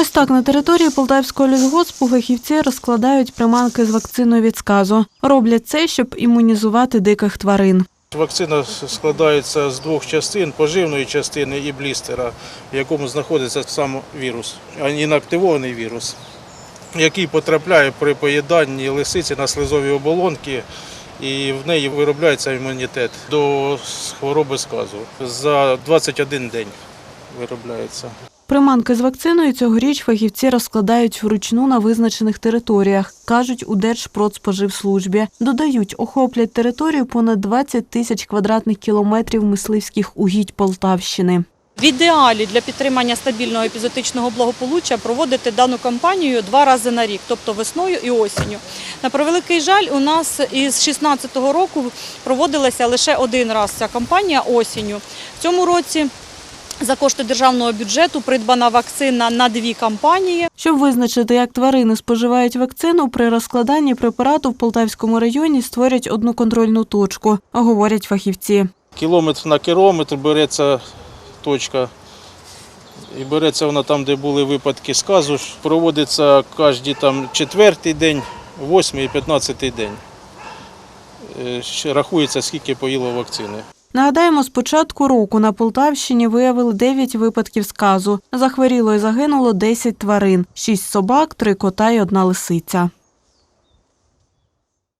Ось так на території Полтавського лісгоспу фахівці розкладають приманки з вакциною від сказу. Роблять це, щоб імунізувати диких тварин. Вакцина складається з двох частин поживної частини і блістера, в якому знаходиться сам вірус, а інактивований вірус, який потрапляє при поїданні лисиці на слизові оболонки. І в неї виробляється імунітет до хвороби сказу. За 21 день виробляється. Приманки з вакциною цьогоріч фахівці розкладають вручну на визначених територіях, кажуть у Держпродспоживслужбі. Додають, охоплять територію понад 20 тисяч квадратних кілометрів мисливських угідь Полтавщини. В ідеалі для підтримання стабільного епізотичного благополуччя проводити дану кампанію два рази на рік, тобто весною і осінню. На превеликий жаль, у нас із 2016 року проводилася лише один раз ця кампанія осінню. В цьому році за кошти державного бюджету придбана вакцина на дві кампанії. Щоб визначити, як тварини споживають вакцину, при розкладанні препарату в Полтавському районі створять одну контрольну точку, говорять фахівці. Кілометр на кілометр береться точка. І береться вона там, де були випадки сказу. Проводиться кожен там четвертий день, восьмий і п'ятнадцятий день. Е, Рахується, скільки поїло вакцини. Нагадаємо, з початку року на Полтавщині виявили 9 випадків сказу. Захворіло і загинуло 10 тварин, 6 собак, 3 кота і одна лисиця.